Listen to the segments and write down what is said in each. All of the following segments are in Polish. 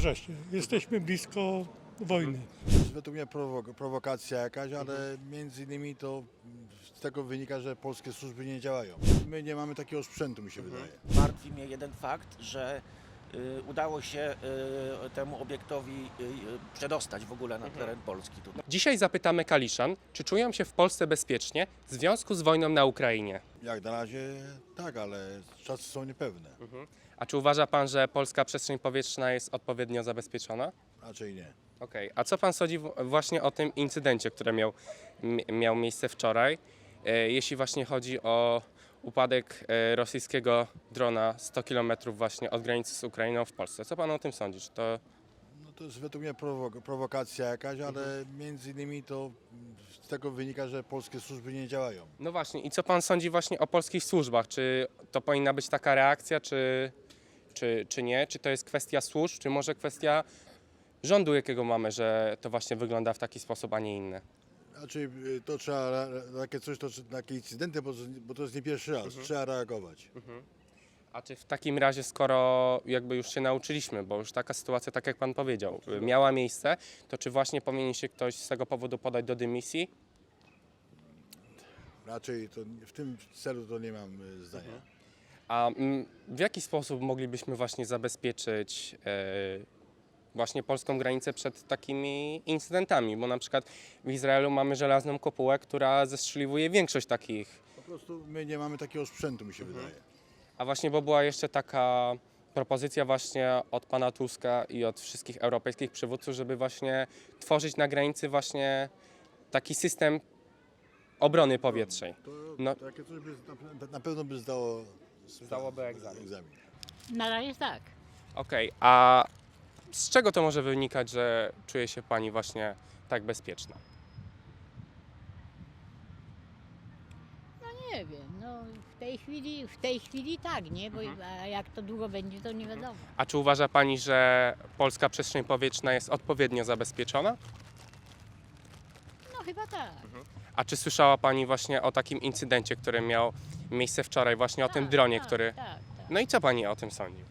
Zdarza się. Jesteśmy blisko wojny. Według mnie prowok- prowokacja jakaś, ale między innymi to z tego wynika, że polskie służby nie działają. My nie mamy takiego sprzętu, mi się wydaje. Martwi mnie jeden fakt, że y, udało się y, temu obiektowi y, y, przedostać w ogóle na teren Polski tutaj. Dzisiaj zapytamy Kaliszan, czy czują się w Polsce bezpiecznie w związku z wojną na Ukrainie. Jak na razie tak, ale czasy są niepewne. A czy uważa pan, że polska przestrzeń powietrzna jest odpowiednio zabezpieczona? Raczej nie. Okej, a co pan sądzi w- właśnie o tym incydencie, który miał, m- miał miejsce wczoraj, e, jeśli właśnie chodzi o upadek e, rosyjskiego drona 100 km właśnie od granicy z Ukrainą w Polsce? Co pan o tym sądzi? Czy to No to jest według mnie prowok- prowokacja jakaś, ale między innymi to z tego wynika, że polskie służby nie działają. No właśnie, i co pan sądzi właśnie o polskich służbach? Czy to powinna być taka reakcja, czy, czy, czy nie? Czy to jest kwestia służb, czy może kwestia rządu, jakiego mamy, że to właśnie wygląda w taki sposób, a nie inny? Znaczy y, to trzeba, takie coś, to, takie incydenty, bo, to- bo to jest nie pierwszy raz, trzeba reagować. A czy w takim razie, skoro jakby już się nauczyliśmy, bo już taka sytuacja, tak jak pan powiedział, y, miała miejsce, to czy właśnie powinien się ktoś z tego powodu podać do dymisji? Raczej to w tym celu to nie mam y, zdania. A mm, w jaki sposób moglibyśmy właśnie zabezpieczyć e, właśnie polską granicę przed takimi incydentami? Bo na przykład w Izraelu mamy żelazną kopułę, która zestrzeliwuje większość takich. Po prostu my nie mamy takiego sprzętu, mi się wydaje. A właśnie, bo była jeszcze taka propozycja właśnie od pana Tuska i od wszystkich europejskich przywódców, żeby właśnie tworzyć na granicy właśnie taki system obrony powietrznej. To No. takie coś by na, na pewno by zdało Zdałoby egzamin. egzamin. Na razie tak. Okej, a z czego to może wynikać, że czuje się pani właśnie tak bezpieczna? Nie wiem, no w tej chwili, w tej chwili tak, nie? Bo a jak to długo będzie, to nie wiadomo. A czy uważa pani, że polska przestrzeń powietrzna jest odpowiednio zabezpieczona? No chyba tak. A czy słyszała pani właśnie o takim incydencie, który miał miejsce wczoraj, właśnie o tym Tak, dronie, tak, który... Tak, tak. No i co pani o tym sądzi?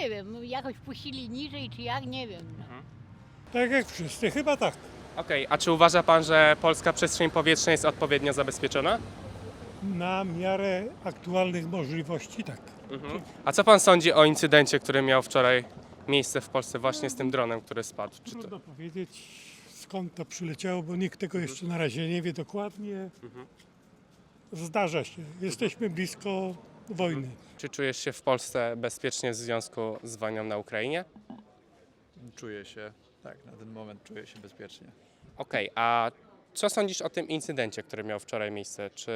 Nie wiem, jakoś puścili niżej, czy jak, nie wiem. No. Tak jak wszyscy, chyba tak. Okej, a czy uważa pan, że polska przestrzeń powietrzna jest odpowiednio zabezpieczona? Na miarę aktualnych możliwości tak. A co pan sądzi o incydencie, który miał wczoraj miejsce w Polsce właśnie z tym dronem, który spadł? Czy to... Trudno powiedzieć skąd to przyleciało, bo nikt tego jeszcze na razie nie wie dokładnie. Zdarza się. Jesteśmy blisko wojny. Czy czujesz się w Polsce bezpiecznie w związku z wojną na Ukrainie? Czuję się, tak, na ten moment czuję się bezpiecznie. Okej, a co sądzisz o tym incydencie, który miał wczoraj miejsce? Czy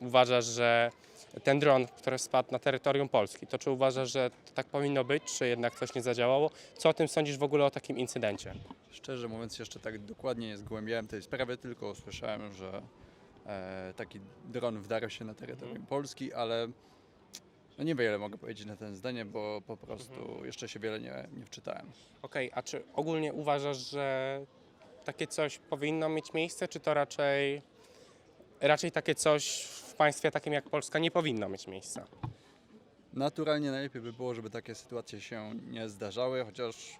uważasz, że ten dron, który spadł na terytorium Polski, to czy uważasz, że to tak powinno być, czy jednak coś nie zadziałało? Co o tym sądzisz w ogóle o takim incydencie? Szczerze mówiąc, jeszcze tak dokładnie nie zgłębiałem tej sprawy, tylko usłyszałem, że taki dron wdarł się na terytorium Polski, ale no niewiele mogę powiedzieć na ten zdanie, bo po prostu jeszcze się wiele nie, nie wczytałem. Okej, a czy ogólnie uważasz, że takie coś powinno mieć miejsce, czy to raczej, raczej takie coś w państwie takim jak Polska nie powinno mieć miejsca? Naturalnie najlepiej by było, żeby takie sytuacje się nie zdarzały, chociaż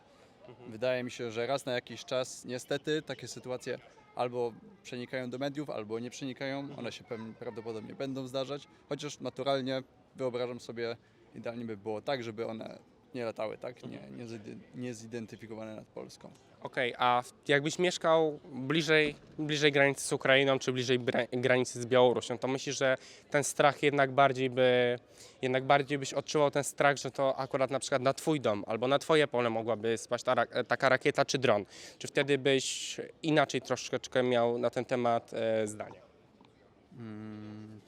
wydaje mi się, że raz na jakiś czas niestety takie sytuacje albo przenikają do mediów, albo nie przenikają. One się prawdopodobnie będą zdarzać, chociaż naturalnie wyobrażam sobie, idealnie by było tak, żeby one nie latały, tak? Nie, nie, nie zidentyfikowane nad Polską. Okej, a jakbyś mieszkał bliżej, bliżej granicy z Ukrainą, czy bliżej granicy z Białorusią, to myślisz, że ten strach jednak bardziej by, jednak bardziej byś odczuwał ten strach, że to akurat na przykład na twój dom albo na twoje pole mogłaby spaść ta, taka rakieta czy dron? Czy wtedy byś inaczej troszeczkę miał na ten temat e, zdanie? Mm,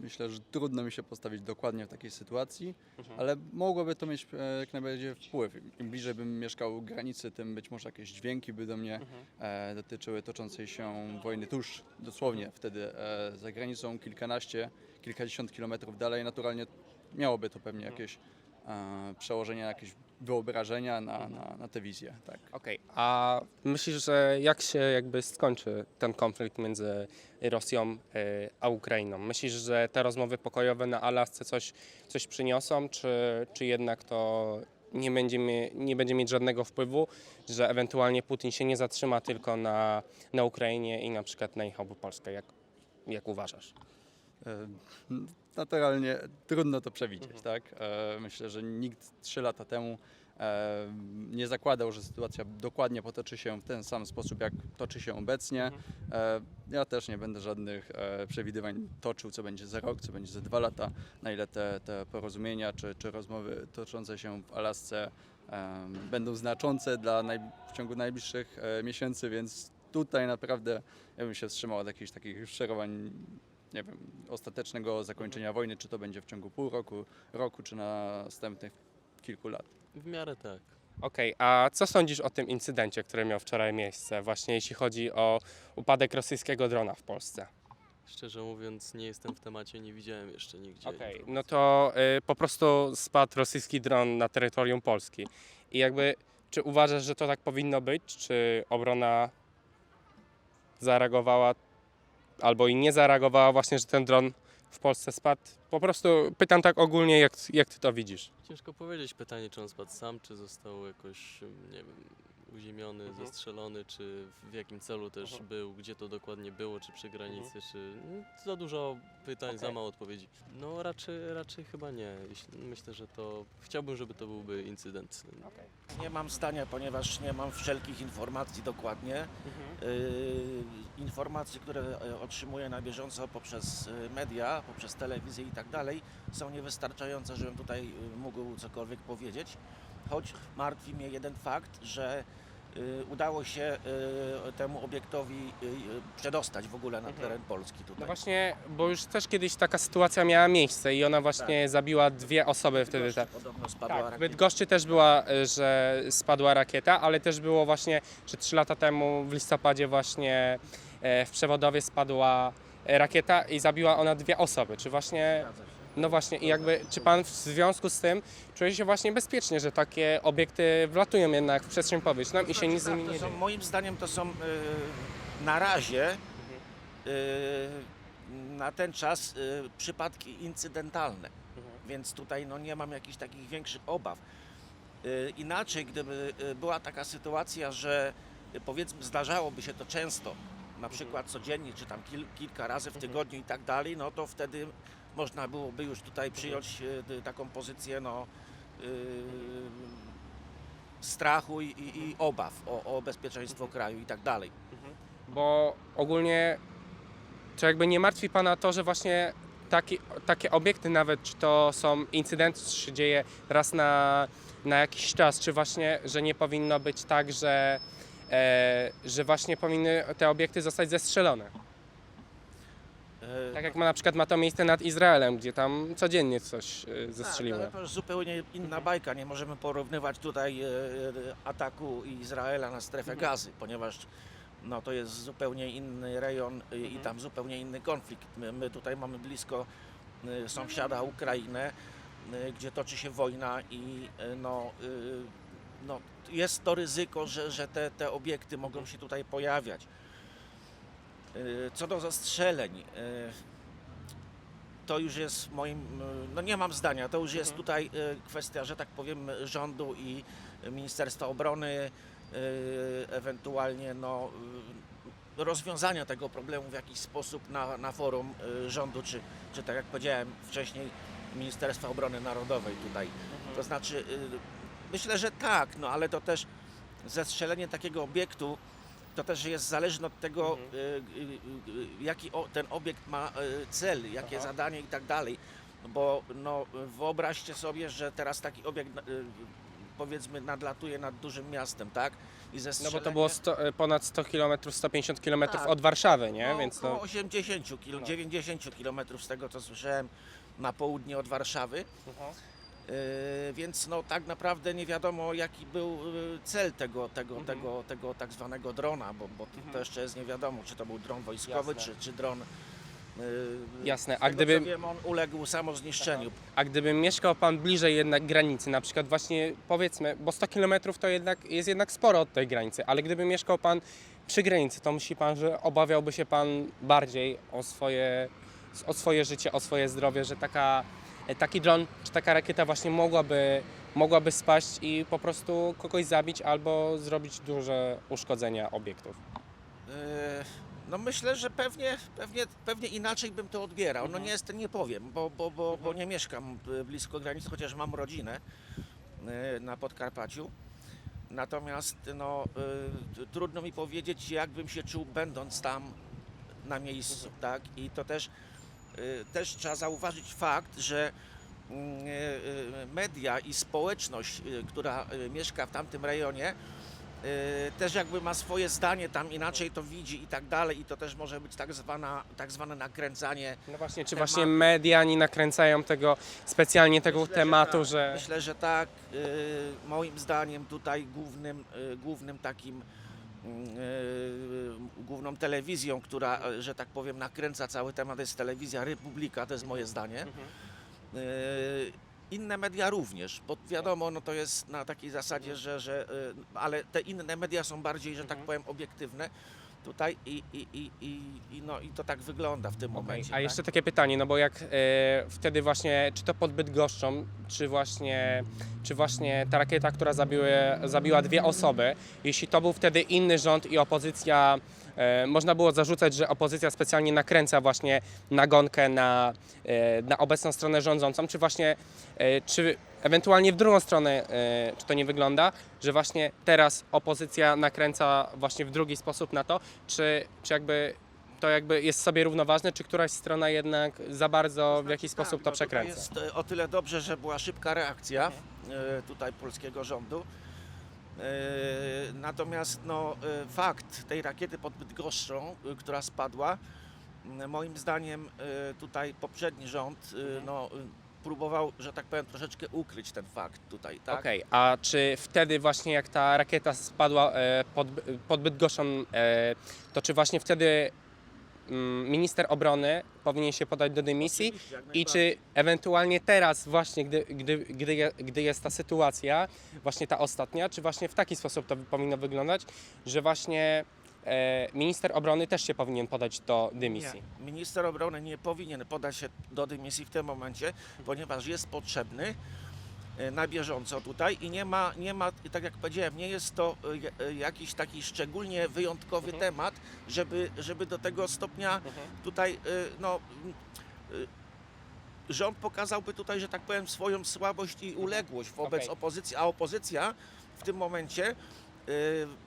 Myślę, że trudno mi się postawić dokładnie w takiej sytuacji, ale mogłoby to mieć e, jak najbardziej wpływ. Im bliżej bym mieszkał granicy, tym być może jakieś dźwięki by do mnie e, dotyczyły toczącej się wojny tuż dosłownie wtedy e, za granicą kilkanaście, kilkadziesiąt kilometrów dalej. Naturalnie miałoby to pewnie jakieś e, przełożenie, jakieś wyobrażenia na, na, na tę wizję. Tak. Okej, a myślisz, że jak się jakby skończy ten konflikt między Rosją e, a Ukrainą? Myślisz, że te rozmowy pokojowe na Alasce coś, coś przyniosą, czy, czy jednak to nie będzie, mie- nie będzie mieć żadnego wpływu, że ewentualnie Putin się nie zatrzyma tylko na, na Ukrainie i na przykład najechałby Polskę. Jak, jak uważasz? E, Naturalnie trudno to przewidzieć, tak? E, Myślę, że nikt trzy lata temu e, nie zakładał, że sytuacja dokładnie potoczy się w ten sam sposób, jak toczy się obecnie. E, Ja też nie będę żadnych przewidywań toczył, co będzie za rok, co będzie za dwa lata, na ile te, te porozumienia czy, czy rozmowy toczące się w Alasce będą znaczące dla naj, w ciągu najbliższych miesięcy, więc tutaj naprawdę ja bym się wstrzymał od jakichś takich szerowań nie wiem, ostatecznego zakończenia wojny, czy to będzie w ciągu pół roku, roku, czy następnych kilku lat. W miarę tak. Okej, a co sądzisz o tym incydencie, który miał wczoraj miejsce, właśnie jeśli chodzi o upadek rosyjskiego drona w Polsce? Szczerze mówiąc, nie jestem w temacie, nie widziałem jeszcze nigdzie. Okej, no to y, po prostu spadł rosyjski dron na terytorium Polski. I jakby, czy uważasz, że to tak powinno być? Czy obrona zareagowała albo i nie zareagowała właśnie, że ten dron w Polsce spadł? Po prostu pytam tak ogólnie, jak, jak ty to widzisz? Ciężko powiedzieć pytanie, czy on spadł sam, czy został jakoś, nie wiem, uziemiony, Mhm. zastrzelony, czy w jakim celu też Mhm. był, gdzie to dokładnie było, czy przy granicy, czy... no, Za dużo pytań, za Okej. mało odpowiedzi. No raczej, raczej chyba nie. Jeśli- Myślę, że to... Chciałbym, żeby to byłby incydent. Nie mam zdania, ponieważ nie mam wszelkich informacji dokładnie. Yy, informacje, które e, otrzymuję na bieżąco poprzez e, media, poprzez telewizję i tak dalej, są niewystarczające, żebym tutaj e, mógł cokolwiek powiedzieć. Choć martwi mnie jeden fakt, że e, udało się e, temu obiektowi e, przedostać w ogóle na Mhm. teren Polski No tutaj. właśnie, bo już też kiedyś taka sytuacja miała miejsce i ona właśnie zabiła dwie osoby wtedy. Tak, Podobno spadła tak w. Bydgoszczy też była, y, że spadła rakieta, ale też było właśnie, że trzy lata temu w listopadzie właśnie e, w Przewodowie spadła e, rakieta i zabiła ona dwie osoby. Czy właśnie, Zgadza się. No właśnie, i jakby, czy pan w związku z tym czuje się właśnie bezpiecznie, że takie obiekty wlatują jednak w przestrzeń powietrzną i się nic z Tak, nimi to nie są, dzieje? Moim zdaniem to są y, na razie Mhm. y, na ten czas y, przypadki incydentalne, Mhm. więc tutaj no, nie mam jakichś takich większych obaw. Y, inaczej, gdyby y, była taka sytuacja, że y, powiedzmy zdarzałoby się to często, na przykład codziennie, czy tam kil, kilka razy w Mhm. tygodniu i tak dalej, no to wtedy można byłoby już tutaj przyjąć y, taką pozycję no, y, strachu i, i, i obaw o, o bezpieczeństwo kraju i tak dalej. Bo ogólnie, czy jakby nie martwi Pana to, że właśnie taki, takie obiekty nawet, czy to są incydenty, czy się dzieje raz na, na jakiś czas, czy właśnie, że nie powinno być tak, że, e, że właśnie powinny te obiekty zostać zestrzelone. E, Tak jak ma na przykład ma to miejsce nad Izraelem, gdzie tam codziennie coś e, tak, zestrzeliło. ale to już zupełnie inna bajka. Nie możemy porównywać tutaj e, e, ataku Izraela na strefę Mhm. gazy, ponieważ no, to jest zupełnie inny rejon e, i Mhm. tam zupełnie inny konflikt. My, my tutaj mamy blisko e, sąsiada Ukrainę, e, gdzie toczy się wojna i e, no, e, no, jest to ryzyko, że, że te, te obiekty mogą się tutaj pojawiać. E, Co do zastrzeleń, e, to już jest moim, e, no nie mam zdania, to już jest Mhm. tutaj kwestia, że tak powiem, rządu i Ministerstwa Obrony, ewentualnie no, rozwiązania tego problemu w jakiś sposób na, na forum rządu, czy, czy tak jak powiedziałem wcześniej, Ministerstwa Obrony Narodowej tutaj. To znaczy, myślę, że tak, no ale to też zestrzelenie takiego obiektu to też jest zależne od tego, Mhm. y, y, y, jaki ten obiekt ma cel, jakie Aha. zadanie i tak dalej. Bo no, wyobraźcie sobie, że teraz taki obiekt powiedzmy nadlatuje nad dużym miastem, tak? I No bo to było 100, e, ponad 100 km, 150 km Tak. od Warszawy, nie? No, Więc to... 80 km, No. 90 km z tego co słyszałem na południe od Warszawy. Yy, więc no tak naprawdę nie wiadomo jaki był yy, cel tego, tego, Mhm. tego, tego tak zwanego drona, bo, bo to, to jeszcze jest nie wiadomo, czy to był dron wojskowy, Jasne. czy, czy dron. Yy, Jasne, a gdyby- wiem, on uległ samozniszczeniu. A gdyby mieszkał Pan bliżej jednak granicy, na przykład właśnie powiedzmy, bo 100 km to jednak jest jednak sporo od tej granicy, ale gdyby mieszkał Pan przy granicy, to myśli Pan, że obawiałby się Pan bardziej o swoje, o swoje życie, o swoje zdrowie, że taka, taki dron czy taka rakieta właśnie mogłaby mogłaby spaść i po prostu kogoś zabić albo zrobić duże uszkodzenia obiektów. E, No myślę, że pewnie, pewnie, pewnie inaczej bym to odbierał. No nie jestem, nie powiem, bo, bo, bo, bo nie mieszkam e, blisko granicy, chociaż mam rodzinę e, na Podkarpaciu. Natomiast no, e, trudno mi powiedzieć, jak bym się czuł będąc tam na miejscu, tak? I to też, e, też trzeba zauważyć fakt, że mm, e, e, media i społeczność, która mieszka w tamtym rejonie, y, też jakby ma swoje zdanie tam inaczej to widzi i tak dalej i to też może być tak, zwana, tak zwane nakręcanie. No właśnie, czy Temat- właśnie media nie nakręcają tego specjalnie tego Myślę, że tematu, tak. że... Myślę, że tak. y, moim zdaniem tutaj głównym, y, głównym takim y, główną telewizją, która, że tak powiem, nakręca cały temat jest telewizja Republika, to jest moje zdanie. Y, Inne media również, bo wiadomo, no to jest na takiej zasadzie, że, że y, ale te inne media są bardziej, że tak powiem, obiektywne tutaj i, i, i, i, i, no, i to tak wygląda w tym momencie. A tak? jeszcze takie pytanie, no bo jak e, wtedy właśnie, czy to pod Bydgoszczą, czy właśnie, czy właśnie ta rakieta, która zabiły, zabiła dwie osoby, jeśli to był wtedy inny rząd i opozycja, można było zarzucać, że opozycja specjalnie nakręca właśnie nagonkę na, e, na obecną stronę rządzącą, czy właśnie, e, czy ewentualnie w drugą stronę, e, czy to nie wygląda, że właśnie teraz opozycja nakręca właśnie w drugi sposób na to, czy, czy jakby to jakby jest sobie równoważne, czy któraś strona jednak za bardzo w jakiś Tak, sposób to no przekręca? Jest e, o tyle dobrze, że była szybka reakcja e, tutaj polskiego rządu. E, Natomiast no, e, fakt tej rakiety pod Bydgoszczą, e, która spadła, moim zdaniem tutaj poprzedni rząd e, no, próbował, że tak powiem, troszeczkę ukryć ten fakt tutaj, tak? Okej, a czy wtedy właśnie jak ta rakieta spadła e, pod, pod Bydgoszczą, e, to czy właśnie wtedy minister obrony powinien się podać do dymisji? I czy ewentualnie teraz właśnie, gdy, gdy, gdy, gdy jest ta sytuacja, właśnie ta ostatnia, czy właśnie w taki sposób to powinno wyglądać, że właśnie e, minister obrony też się powinien podać do dymisji? Nie. Minister obrony nie powinien podać się do dymisji w tym momencie, ponieważ jest potrzebny na bieżąco tutaj i nie ma, nie ma tak jak powiedziałem, nie jest to e, e, jakiś taki szczególnie wyjątkowy Mhm. temat, żeby, żeby do tego stopnia tutaj e, no, e, rząd pokazałby tutaj, że tak powiem, swoją słabość i uległość wobec Okej. opozycji, a opozycja w tym momencie e,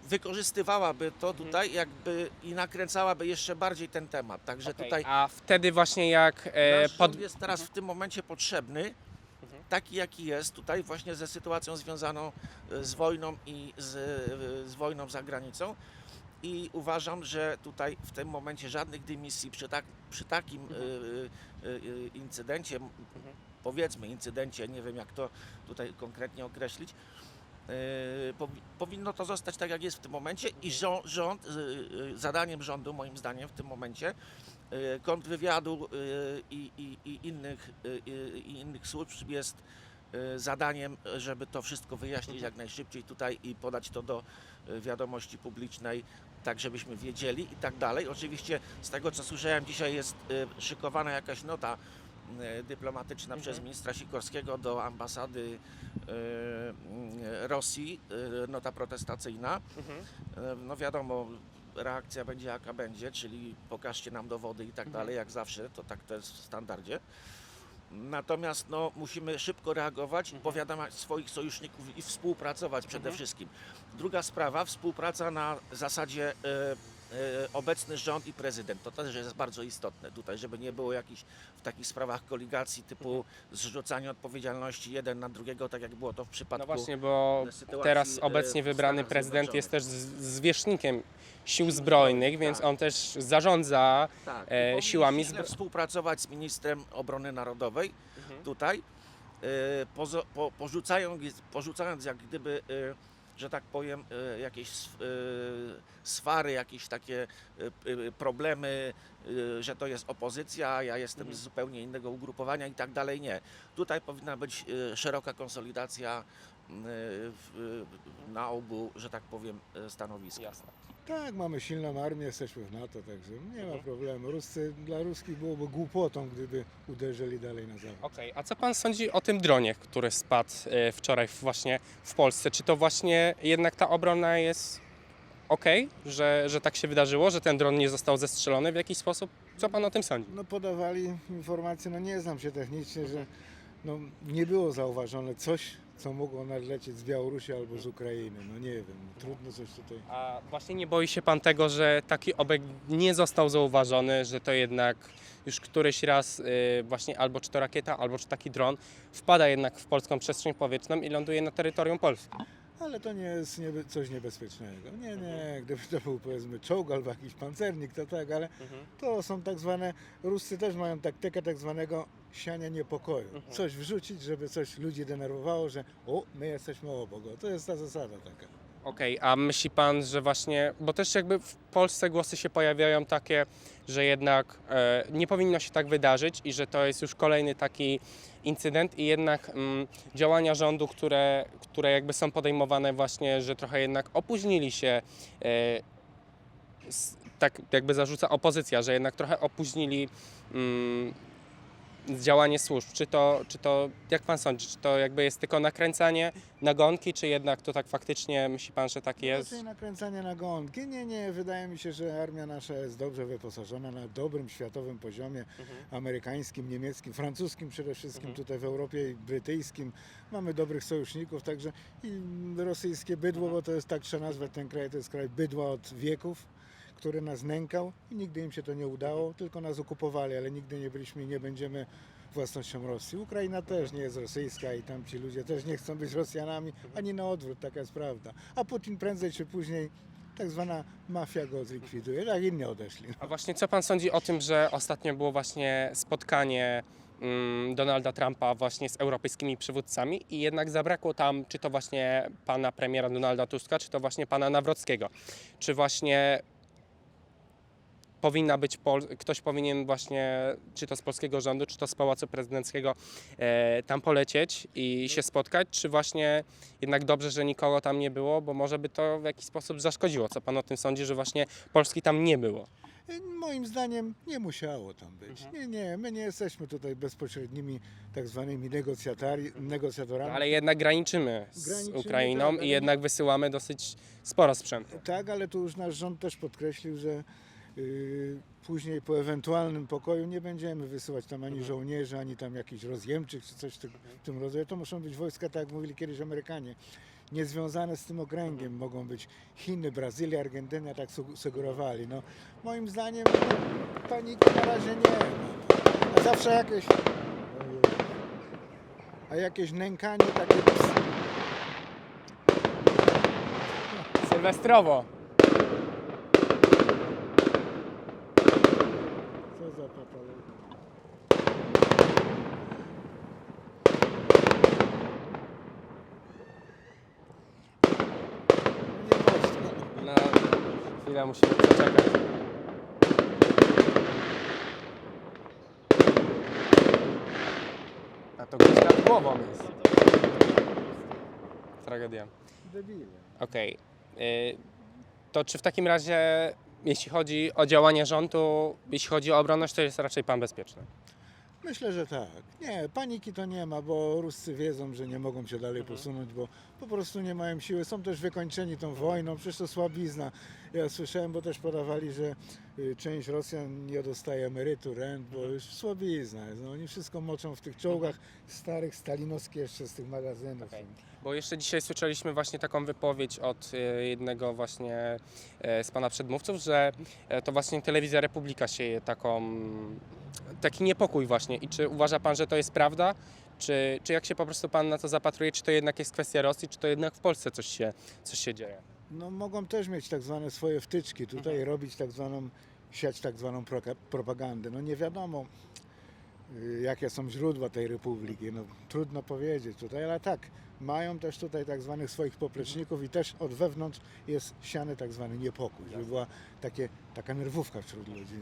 wykorzystywałaby to tutaj jakby i nakręcałaby jeszcze bardziej ten temat. Także Okej, tutaj A wtedy właśnie jak e, pod... rząd jest teraz w tym momencie potrzebny, taki jaki jest tutaj właśnie ze sytuacją związaną e, z wojną i z, e, z wojną za granicą. I uważam, że tutaj w tym momencie żadnych dymisji przy, tak, przy takim e, e, e, incydencie, m, powiedzmy incydencie, nie wiem jak to tutaj konkretnie określić, e, powi- powinno to zostać tak jak jest w tym momencie i rząd, rząd e, e, zadaniem rządu moim zdaniem w tym momencie kontrwywiadu e, i, i, i, innych, e, i innych służb jest zadaniem, żeby to wszystko wyjaśnić jak najszybciej tutaj i podać to do wiadomości publicznej, tak żebyśmy wiedzieli i tak dalej. Oczywiście z tego co słyszałem dzisiaj jest szykowana jakaś nota dyplomatyczna przez ministra Sikorskiego do ambasady Rosji, nota protestacyjna. E, No wiadomo, reakcja będzie jaka będzie, czyli pokażcie nam dowody i tak dalej, jak zawsze, to tak to jest w standardzie. Natomiast no, musimy szybko reagować, powiadamiać swoich sojuszników i współpracować przede wszystkim. Druga sprawa, współpraca na zasadzie e, obecny rząd i prezydent. To też jest bardzo istotne tutaj, żeby nie było jakichś w takich sprawach koligacji typu zrzucania odpowiedzialności jeden na drugiego, tak jak było to w przypadku No właśnie, bo sytuacji, teraz e, obecnie wybrany prezydent jest też zwierzchnikiem sił zbrojnych, zbrojnych, więc tak. on też zarządza Tak, e, siłami ściśle zbro- współpracować z ministrem obrony narodowej Mhm. tutaj, e, po, porzucając, porzucając jak gdyby, e, że tak powiem, e, jakieś sw- e, swary, jakieś takie e, problemy, że to jest opozycja, ja jestem Mhm. z zupełnie innego ugrupowania i tak dalej. Nie. Tutaj powinna być szeroka konsolidacja na obu, że tak powiem, stanowiskach. Jasne. Tak, mamy silną armię, jesteśmy w NATO, także nie Mhm. ma problemu. Ruscy, dla Ruskich byłoby głupotą, gdyby uderzyli dalej na zachód. Okej, a co pan sądzi o tym dronie, który spadł e, wczoraj właśnie w Polsce? Czy to właśnie jednak ta obrona jest okej, że, że tak się wydarzyło, że ten dron nie został zestrzelony w jakiś sposób? Co pan o tym sądzi? No podawali informacje, no nie znam się technicznie, że no, nie było zauważone coś, co mogło nadlecieć z Białorusi albo z Ukrainy. No nie wiem, trudno coś tutaj. A właśnie nie boi się pan tego, że taki obiekt nie został zauważony, że to jednak już któryś raz y, właśnie albo czy to rakieta, albo czy taki dron wpada jednak w polską przestrzeń powietrzną i ląduje na terytorium Polski? Ale to nie jest niebe, coś niebezpiecznego. Nie, nie, gdyby to był powiedzmy czołg albo jakiś pancernik, to tak, ale to są tak zwane, Ruscy też mają taktykę tak zwanego siania niepokoju. Coś wrzucić, żeby coś ludzi denerwowało, że o, my jesteśmy obok. To jest ta zasada taka. Okej, a myśli pan, że właśnie, bo też jakby w Polsce głosy się pojawiają takie, że jednak e, nie powinno się tak wydarzyć i że to jest już kolejny taki incydent i jednak mm, działania rządu, które, które jakby są podejmowane właśnie, że trochę jednak opóźnili się, e, s, tak jakby zarzuca opozycja, że jednak trochę opóźnili mm, działanie służb. Czy to, czy to, jak pan sądzi, czy to jakby jest tylko nakręcanie nagonki, czy jednak to tak faktycznie myśli pan, że tak jest? Raczej nakręcanie na gąbki. Nie, nie, wydaje mi się, że armia nasza jest dobrze wyposażona na dobrym światowym poziomie, amerykańskim, niemieckim, francuskim przede wszystkim, tutaj w Europie i brytyjskim. Mamy dobrych sojuszników, także i rosyjskie bydło, bo to jest tak trzeba nazwać ten kraj, to jest kraj bydła od wieków, który nas nękał i nigdy im się to nie udało, tylko nas okupowali, ale nigdy nie byliśmy i nie będziemy własnością Rosji. Ukraina też nie jest rosyjska i tam ci ludzie też nie chcą być Rosjanami, ani na odwrót, taka jest prawda. A Putin prędzej czy później, tak zwana mafia go zlikwiduje, tak inni odeszli. A właśnie co pan sądzi o tym, że ostatnio było właśnie spotkanie mm, Donalda Trumpa właśnie z europejskimi przywódcami i jednak zabrakło tam, czy to właśnie pana premiera Donalda Tuska, czy to właśnie pana Nawrockiego. Czy właśnie powinna być, ktoś powinien właśnie, czy to z polskiego rządu, czy to z Pałacu Prezydenckiego e, tam polecieć i się spotkać, czy właśnie jednak dobrze, że nikogo tam nie było, bo może by to w jakiś sposób zaszkodziło. Co pan o tym sądzi, że właśnie Polski tam nie było? Moim zdaniem nie musiało tam być. Nie, nie, my nie jesteśmy tutaj bezpośrednimi tak zwanymi negocjatorami. Ale jednak graniczymy z Graniczymy, Ukrainą tak, i jednak wysyłamy dosyć sporo sprzętu. Tak, ale tu już nasz rząd też podkreślił, że później po ewentualnym pokoju nie będziemy wysyłać tam ani żołnierzy, ani tam jakichś rozjemczych czy coś w tym, rodzaju. To muszą być wojska, tak jak mówili kiedyś Amerykanie, niezwiązane z tym okręgiem. Mogą być Chiny, Brazylia, Argentyna, tak su- sugerowali. No, moim zdaniem no, paniki na razie nie ma. A zawsze jakieś... A jakieś nękanie takie... Sylwestrowo. Co za patologia. Nie można. Na chwilę musimy poczekać. A to gdzieś nad głową jest. Tragedia. Debile. Okej. Y, To czy w takim razie, jeśli chodzi o działania rządu, jeśli chodzi o obronność, to jest raczej pan bezpieczny? Myślę, że tak. Nie, paniki to nie ma, bo Ruscy wiedzą, że nie mogą się dalej posunąć, bo po prostu nie mają siły. Są też wykończeni tą wojną, przecież to słabizna. Ja słyszałem, bo też podawali, że y, część Rosjan nie dostaje emerytur, rent, bo już słabizna jest. No, oni wszystko moczą w tych czołgach starych, stalinowskich jeszcze z tych magazynów. Okej. Bo jeszcze dzisiaj słyszeliśmy właśnie taką wypowiedź od e, jednego właśnie e, z pana przedmówców, że e, to właśnie telewizja Republika sieje taką, taki niepokój właśnie. I czy uważa pan, że to jest prawda? Czy, czy jak się po prostu pan na to zapatruje, czy to jednak jest kwestia Rosji, czy to jednak w Polsce coś się, coś się dzieje? No mogą też mieć tak zwane swoje wtyczki tutaj, robić tak zwaną, siać tak zwaną proka- propagandę. No nie wiadomo, y, jakie są źródła tej republiki, no trudno powiedzieć tutaj, ale tak, mają też tutaj tak zwanych swoich popleczników i też od wewnątrz jest siany tak zwany niepokój, żeby była takie, taka nerwówka wśród ludzi.